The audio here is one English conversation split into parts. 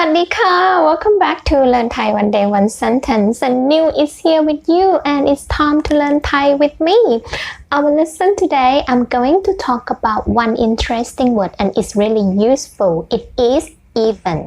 วัสดีค่ะ Welcome back to Learn Thai One Day One Sentence and New is here with you and it's time to learn Thai with me our lesson today I'm going to talk about one interesting word and it's really useful it is even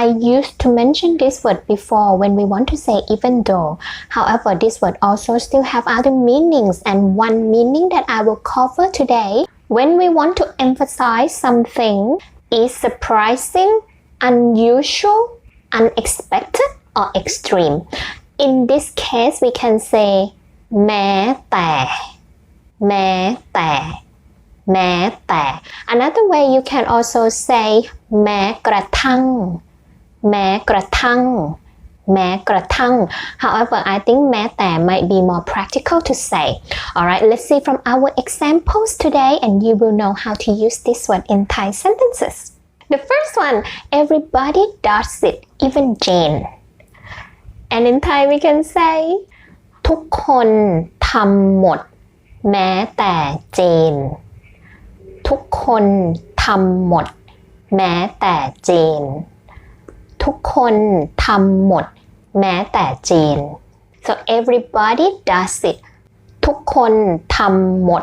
I used to mention this word before when we want to say even though however this word also still have other meanings and one meaning that I will cover today when we want to emphasize something is surprising unusual unexpected or extreme in this case we can say แม้แต่ แม้แต่ แม้แต่ another way you can also say แม้กระทั่ง แม้กระทั่ง แม้กระทั่ง however I think แม้แต่ might be more practical to say alright let's see from our examples today and you will know how to use this one in Thai sentences the first one everybody does it even Jane and in Thai we can say ทุกคนทำหมด แม้แต่เจน ทุกคนทำหมด แม้แต่เจน ทุกคนทำหมด แม้แต่เจน so everybody does it ทุกคนทำหมด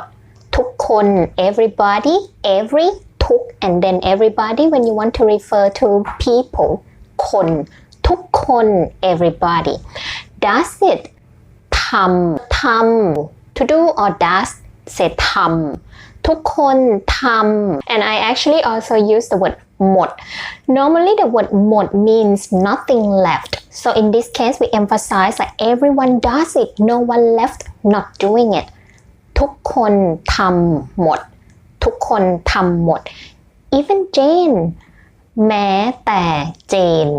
ทุกคน everybody every ทุก and then everybody when you want to refer to people คน ทุกคน everybody does it ทำทำ to do or does เสร็จทำทุกคนทำ and I actually also use the word หมด normally the word หมด means nothing left so in this case we emphasize that everyone does it no one left not doing it ทุกคนทำหมด ทุกคนทำหมด even Jane แม้แต่เจน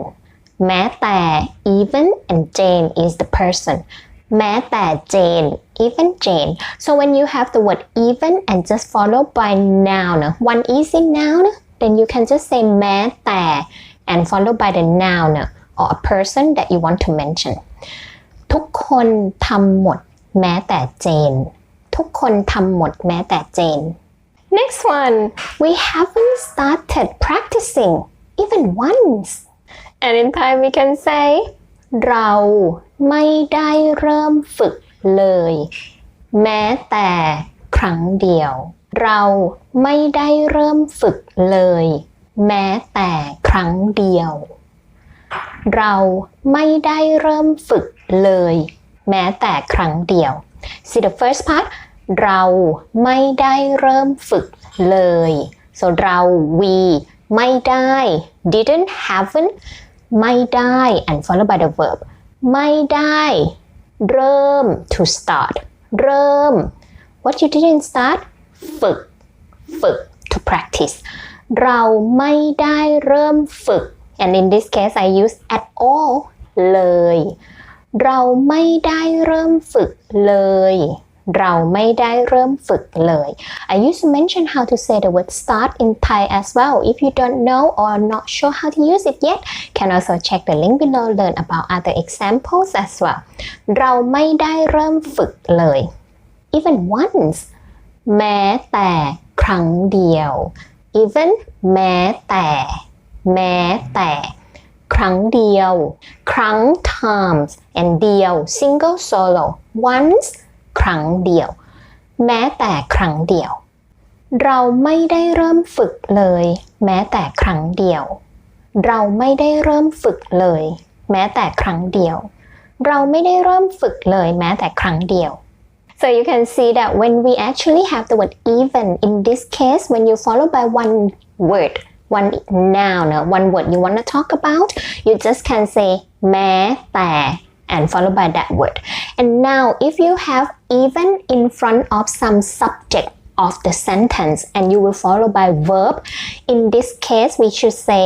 แม้แต่ even and Jane is the person แม้แต่เจน even Jane so when you have the word even and just followed by noun one easy noun then you can just say แม้แต่ and followed by the noun or a person that you want to mention ทุกคนทำหมด แม้แต่เจน ทุกคนทำหมด แม้แต่เจน Next one we haven't started practicing even once and in Thai we can say เราไม่ได้เริ่มฝึกเลย แม้แต่ครั้งเดียว เราไม่ได้เริ่มฝึกเลย แม้แต่ครั้งเดียว เราไม่ได้เริ่มฝึกเลย แม้แต่ครั้งเดียว see the first part เราไม่ได้เริ่มฝึกเลย so เรา we ไม่ได้ didn't haven't ไม่ได้ and followed by the verb ไม่ได้ เริ่ม to start เริ่ม what you didn't start ฝึก ฝึก to practice เราไม่ได้เริ่มฝึก and in this case I use at all เลย เราไม่ได้เริ่มฝึกเลย เราไม่ได้เริ่มฝึกเลย I used to mention how to say the word start in Thai as well if you don't know or not sure how to use it yet can also check the link below learn about other examples as well เราไม่ได้เริ่มฝึกเลย even once แม้แต่ครั้งเดียว even แม้แต่ แม้แต่ ครั้งเดียว ครั้ง times and เดียว single solo once ครั้งเดียว แม้แต่ครั้งเดียว เราไม่ได้เริ่มฝึกเลย แม้แต่ครั้งเดียว เราไม่ได้เริ่มฝึกเลย แม้แต่ครั้งเดียว เราไม่ได้เริ่มฝึกเลยแม้แต่ครั้งเดียว so you can see that when we actually have the word even in this case when you follow by one word one noun one word you want to talk about you just can say แม้แต่ and followed by that word. And now if you have even in front of some subject of the sentence and you will follow by verb, in this case we should say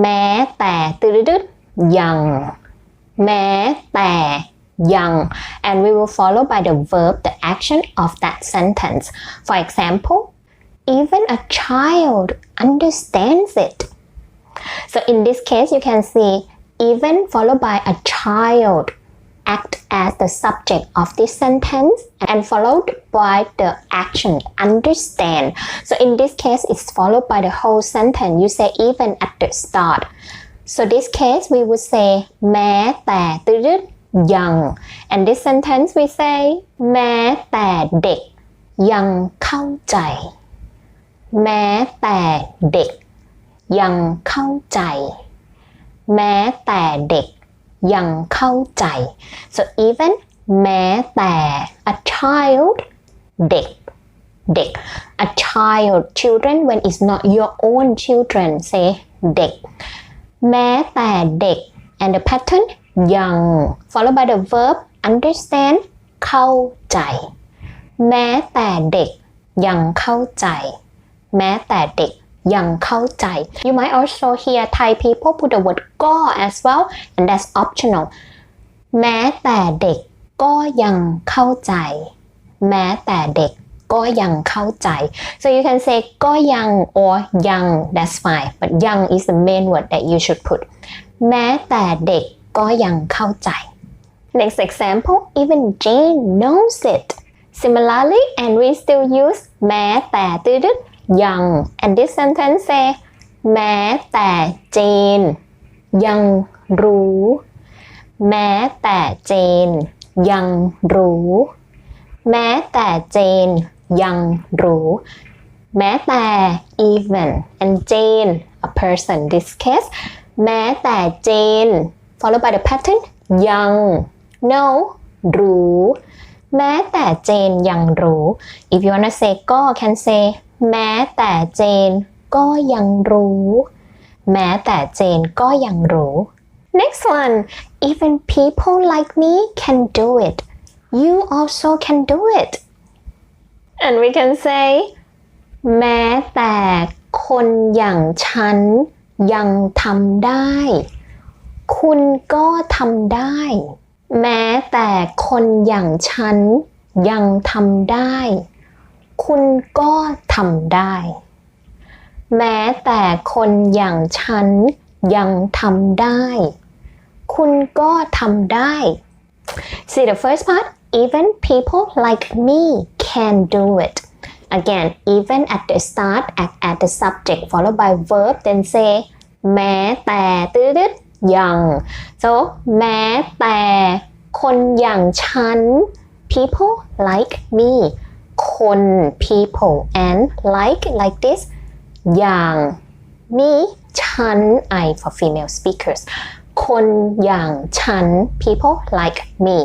แม้แต่ตืดยัง แม้แต่ ยัง and we will follow by the verb the action of that sentence. For example, even a child understands it. So in this case you can see even followed by a child act as the subject of this sentence and followed by the action understand. So in this case, it's followed by the whole sentence. You say even at the start. so this case we would say แม้แต่ตืดๆยัง and this sentence we say แม้แต่เด็ก ยังเข้าใจ แม้แต่เด็ก ยังเข้าใจ แม้แต่เด็ก ยังเข้าใจ so even แม้แต่ a child เด็กเด็ก a child children when it's not your own children say เด็ก แม้แต่เด็ก and the pattern ยัง followed by the verb understand เข้าใจ แม้แต่เด็กยังเข้าใจ แม้แต่เด็ก ยังเข้าใจ you might also hear Thai people put the word ก็ as well and that's optional แม้แต่เด็ก ก็ยังเข้าใจ แม้แต่เด็ก ก็ยังเข้าใจ so you can say ก็ยัง or ยัง that's fine but ยัง is the main word that you should put แม้แต่เด็ก ก็ยังเข้าใจ next example even Jane knows it similarly and we still use แม้แต่ตืดๆ ยัง and this sentence say แม้แต่เจน ยังรู้ แม้แต่เจน ยังรู้ แม้แต่เจน ยังรู้ แม้แต่ even and Jane a person this case แม้แต่เจน followed by the pattern ยัง no รู้ แม้แต่เจนยังรู้ if you wanna say ก็ can say แม้แต่เจนก็ยังรู้ แม้แต่เจนก็ยังรู้ next one even people like me can do it you also can do it and we can say แม้แต่คนอย่างฉันยังทำได้ คุณก็ทำได้ แม้แต่คนอย่างฉันยังทำได้ คุณก็ทำได้ แม้แต่คนอย่างฉันยังทำได้ คุณก็ทำได้ See the first part even people like me can do it again even at the start act at the subject followed by verb then say แม้แต่ตืดๆยัง so แม้แต่คนอย่างฉัน people like me คน people and like like this อย่าง me ฉัน I for female speakers คนอย่างฉัน people like me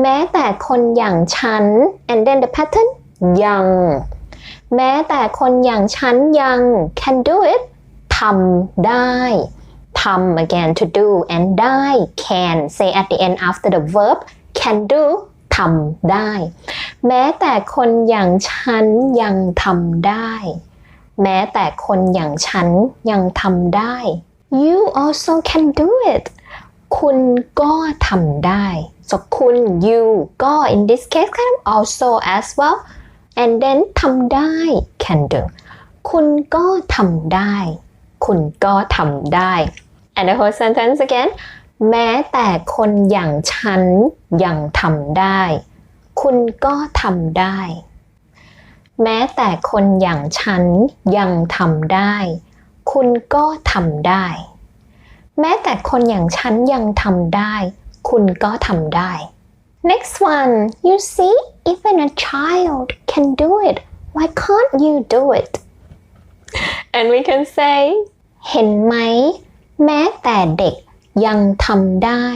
แม้แต่คนอย่างฉัน and then the pattern ยัง แม้แต่คนอย่างฉันยัง can do it ทำได้ทำ again to do and ได้ can say at the end after the verb can do ทำได้ แม้แต่คนอย่างฉันยังทำได้ แม้แต่คนอย่างฉันยังทำได้ you also can do it คุณก็ทำได้ so คุณ you ก็ in this case kind of also as well and then ทำได้ can do คุณก็ทำได้ คุณก็ทำได้ and the whole sentence again แม้แต่คนอย่างฉันยังทำได้ คุณก็ทำได้ แม้แต่คนอย่างฉันยังทำได้ คุณก็ทำได้ แม้แต่คนอย่างฉันยังทำได้ คุณก็ทำได้ next one you see even a child can do it why can't you do it and we can say เห็นไหม แม้แต่เด็ก ยังทำได้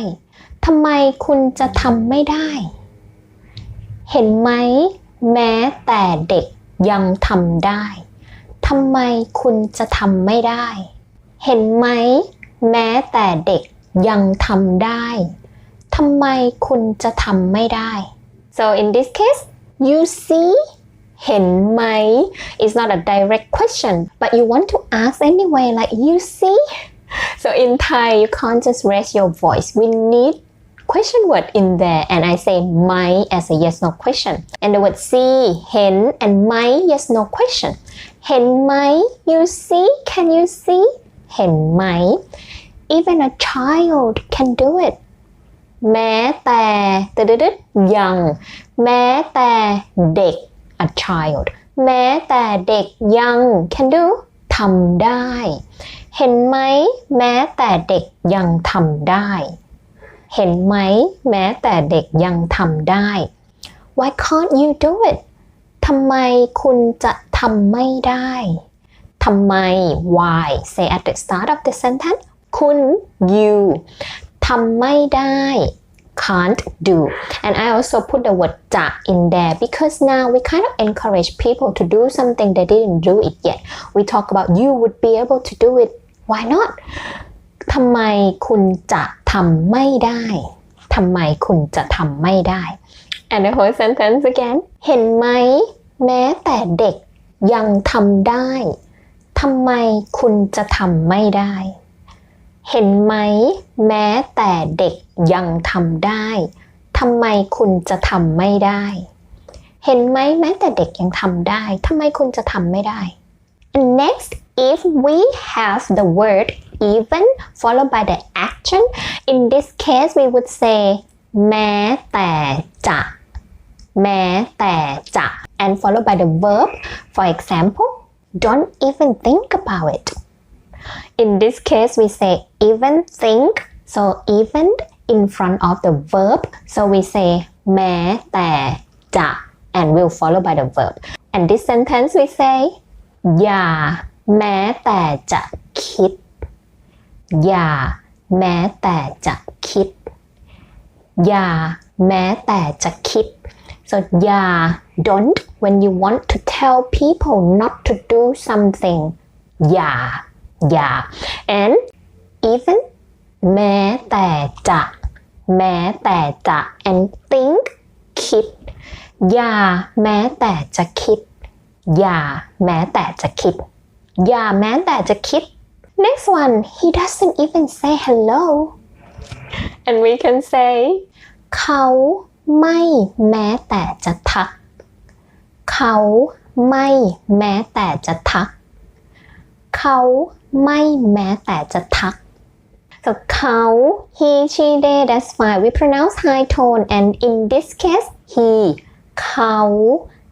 ทำไมคุณจะทำไม่ได้ เห็นไหม แม้แต่เด็กยังทำได้ทำไมคุณจะทำไม่ได้ เห็นไหม แม้แต่เด็กยังทำได้ทำไมคุณจะทำไม่ได้ so in this case you see เห็นไหม is not a direct question but you want to ask anyway like you see so in Thai you can't just raise your voice we need question word in there and I say ไหม as a yes no question and the word see เห็น and ไหม yes no question เห็นไหม you see can you see เห็นไหม even a child can do it แม้แต่ตึดๆยัง แม้แต่เด็ก a child แม้แต่เด็กยัง can do ทำได้ เห็นไหมแม้แต่เด็กยังทำได้ เห็นไหมแม้แต่เด็กยังทำได้ Why can't you do it ทำไมคุณจะทำไม่ได้ ทำไม why say at the start of the sentence คุณ you ทำไม่ได้ can't do and I also put the word จะ in there because now we kind of encourage people to do something they didn't do it yet we talk about you would be able to do it why not ทำไมคุณจะทำไม่ได้ทำไมคุณจะทำไม่ได้ and the whole sentence again เห็นไหม แม้แต่เด็กยังทำได้ทำไมคุณจะทำไม่ได้ เห็นไหม แม้แต่เด็กยังทำได้ทำไมคุณจะทำไม่ได้ เห็นไหมแม้แต่เด็กยังทำได้ทำไมคุณจะทำไม่ได้ And next if we have the word even followed by the action in this case we would say แม้แต่จะ แม้แต่จะ and followed by the verb for example don't even think about it in this case we say even think so even in front of the verb so we say แม้แต่จะ and will follow by the verb and this sentence we say อย่า แม้แต่จะคิด อย่า แม้แต่จะคิด อย่า แม้แต่จะคิด so อย่า don't when you want to tell people not to do something อย่า อย่า and even แม้แต่จะ แม้แต่จะ and think คิด อย่า แม้แต่จะคิด อย่า แม้แต่จะคิด อย่าแม้แต่จะคิด next one he doesn't even say hello and we can say เขาไม่แม้แต่จะทัก เขาไม่แม้แต่จะทัก เขาไม่แม้แต่จะทัก so เขา he she they that's fine we pronounce high tone and in this case he เขา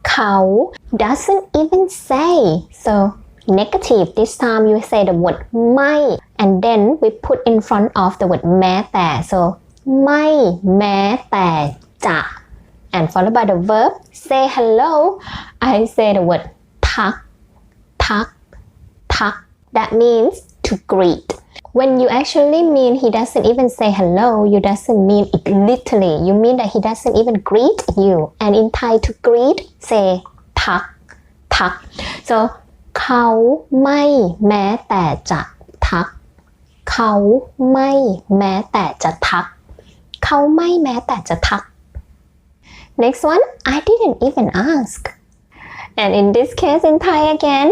เขา doesn't even say so negative this time you say the word ไม่ and then we put in front of the word แม้แต่ so ไม่แม้แต่จะ and followed by the verb say hello I say the word ทัก ทัก ทัก that means to greet when you actually mean he doesn't even say hello you doesn't mean it literally you mean that he doesn't even greet you and in Thai to greet say ทัก ทัก so เขาไม่แม้แต่จะทัก เขาไม่แม้แต่จะทัก เขาไม่แม้แต่จะทัก next one I didn't even ask and in this case in Thai again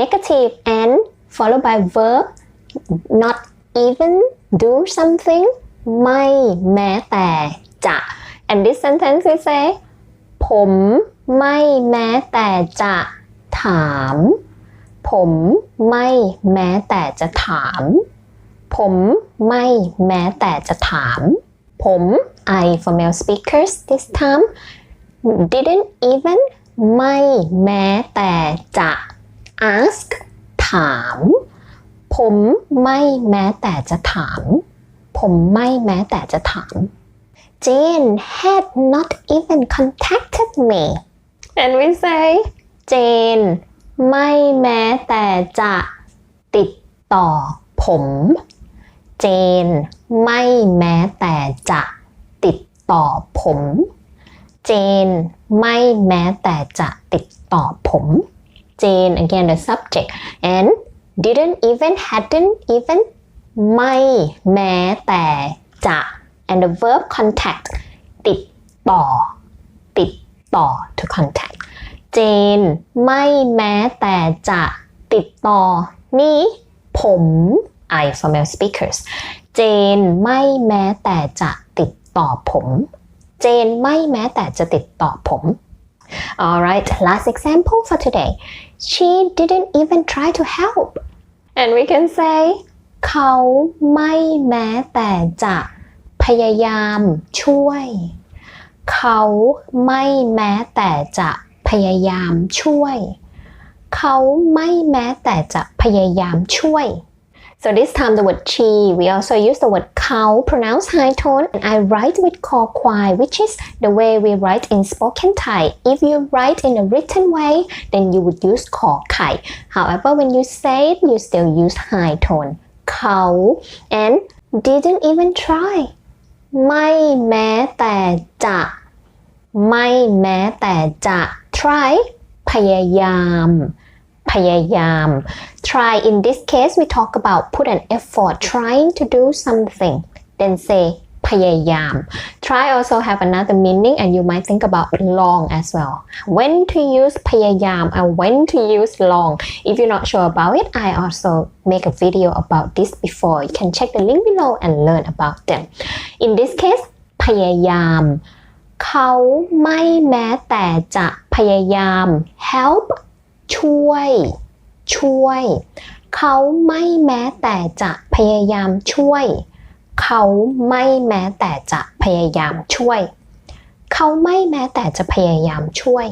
negative and followed by verb not even do something ไม่แม้แต่จะ and this sentence we say ผมไม่แม้แต่จะ ถาม ผมไม่แม้แต่จะถาม ผมไม่แม้แต่จะถาม ผม I for male speakers this time didn't even ไม่แม้แต่จะ ask ถาม ผมไม่แม้แต่จะถาม ผมไม่แม้แต่จะถาม Jane had not even contacted me and we say Jane ไม่แม้แต่จะติดต่อผม เจน ไม่แม้แต่จะติดต่อผม เจน ไม่แม้แต่จะติดต่อผม เจน again the subject and didn't even hadn't even ไม่แม้แต่จะ and the verb contact ติดต่อ ติดต่อ to contact เจน ไม่แม้แต่จะติดต่อ นี่ผม I for male speakers เจนไม่แม้แต่จะติดต่อผม เจนไม่แม้แต่จะติดต่อผม Alright last example for today she didn't even try to help and we can say เขาไม่แม้แต่จะพยายามช่วย เขาไม่แม้แต่จะ พยายามช่วย เขาไม่แม้แต่จะพยายามช่วย So this time the word she, we also use the word เขา pronounced high tone and I write with คอควาย which is the way we write in spoken Thai. If you write in a written way, then you would use ขอไข่ However, when you say it, you still use high tone. เขา and didn't even try. ไม่แม้แต่จะ ไม่แม้แต่จะ try พยายาม พยายาม try in this case we talk about put an effort trying to do something then say พยายาม try also have another meaning and you might think about long as well when to use พยายาม and when to use long if you're not sure about it I also make a video about this before you can check the link below and learn about them in this case พยายาม เขาไม่แม้แต่จะ พยายาม help ช่วย ช่วย เขาไม่แม้แต่จะพยายามช่วย เขาไม่แม้แต่จะพยายามช่วย เขาไม่แม้แต่จะพยายามช่วย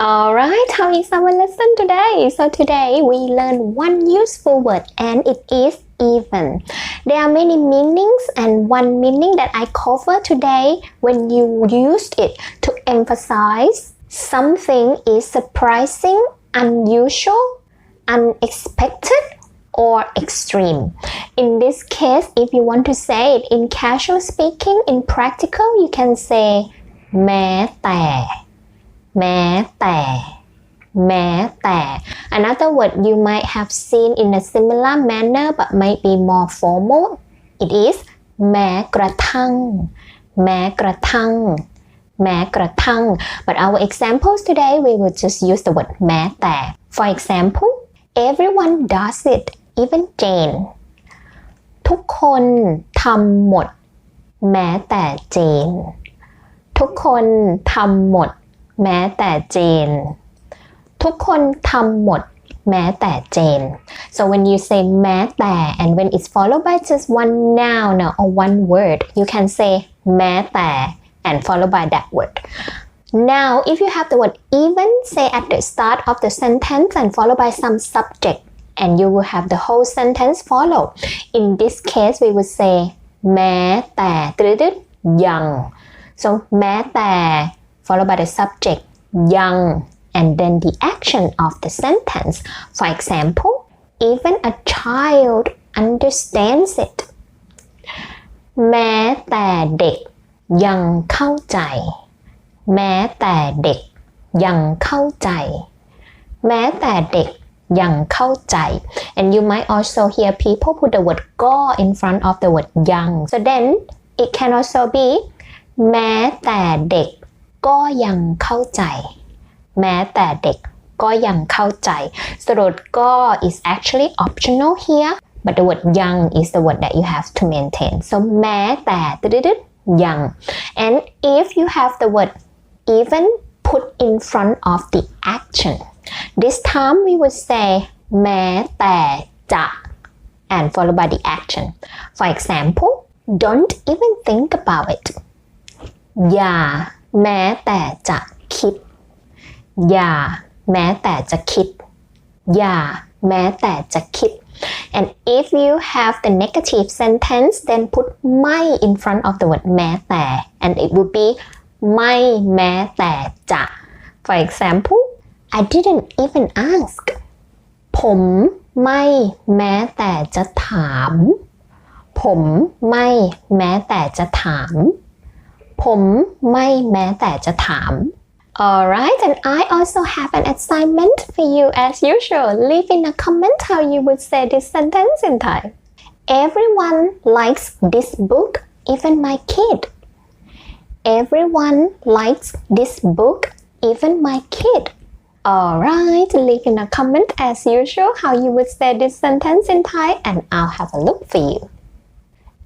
Alright, how is our lesson today? So today we learn one useful word and it is even. There are many meanings and one meaning that I cover today when you used it to emphasize something is surprising, unusual, unexpected, or extreme. In this case, if you want to say it in casual speaking, in practical, you can say แม้แต่ แม้แต่ แม้แต่ Another word you might have seen in a similar manner but might be more formal it is แม้กระทั่ง แม้กระทั่ง แม้กระทั่ง but our examples today we will just use the word แม้แต่ for example everyone does it even Jane ทุกคนทำหมด แม้แต่เจน ทุกคนทำหมด แม้แต่เจน ทุกคนทำหมด แม้แต่เจน so when you say แม้แต่ and when it's followed by just one noun or one word you can say แม้แต่ and followed by that word now if you have the word even say at the start of the sentence and followed by some subject and you will have the whole sentence follow in this case we would say แม้แต่ตึ๊ดๆยัง so แม้แต่ followed by the subject young and then the action of the sentence. For example, even a child understands it. แม้แต่เด็ก ยังเข้าใจ แม้แต่เด็กยังเข้าใจ แม้แต่เด็กยังเข้าใจ and you might also hear people put the word ก็ in front of the word young so then it can also be แม้แต่เด็กก็ยังเข้าใจ แม้แต่เด็กก็ยังเข้าใจ so the word ก็ is actually optional here but the word young is the word that you have to maintain so แม้แต่ ตึ๊ดๆยัง and if you have the word even put in front of the action this time we would say แม้แต่จะ and followed by the action for example don't even think about it อย่าแม้แต่จะคิด อย่าแม้แต่จะคิด อย่าแม้แต่จะคิด and if you have the negative sentence then put ไม่ in front of the word แม้แต่ and it would be ไม่แม้แต่จะ for example I didn't even ask ผมไม่แม้แต่จะถาม ผมไม่แม้แต่จะถาม ผมไม่แม้แต่จะถาม Alright, and I also have an assignment for you as usual. Leave in a comment how you would say this sentence in Thai. Everyone likes this book, even my kid. Everyone likes this book, even my kid. Alright, leave in a comment as usual how you would say this sentence in Thai and I'll have a look for you.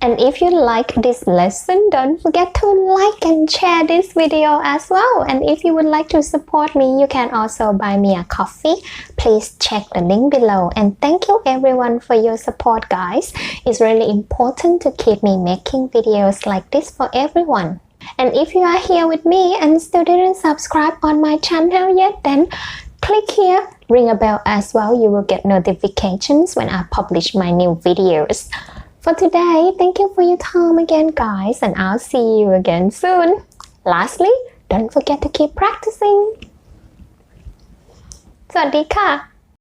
And if you like this lesson, don't forget to like and share this video as well. And if you would like to support me, you can also buy me a coffee. Please check the link below. And thank you everyone for your support, guys. It's really important to keep me making videos like this for everyone. And if you are here with me and still didn't subscribe on my channel yet, then click here, ring a bell as well. You will get notifications when I publish my new videos. For today, thank you for your time again, guys, and I'll see you again soon. Lastly, don't forget to keep practicing. สวัสดีค่ะ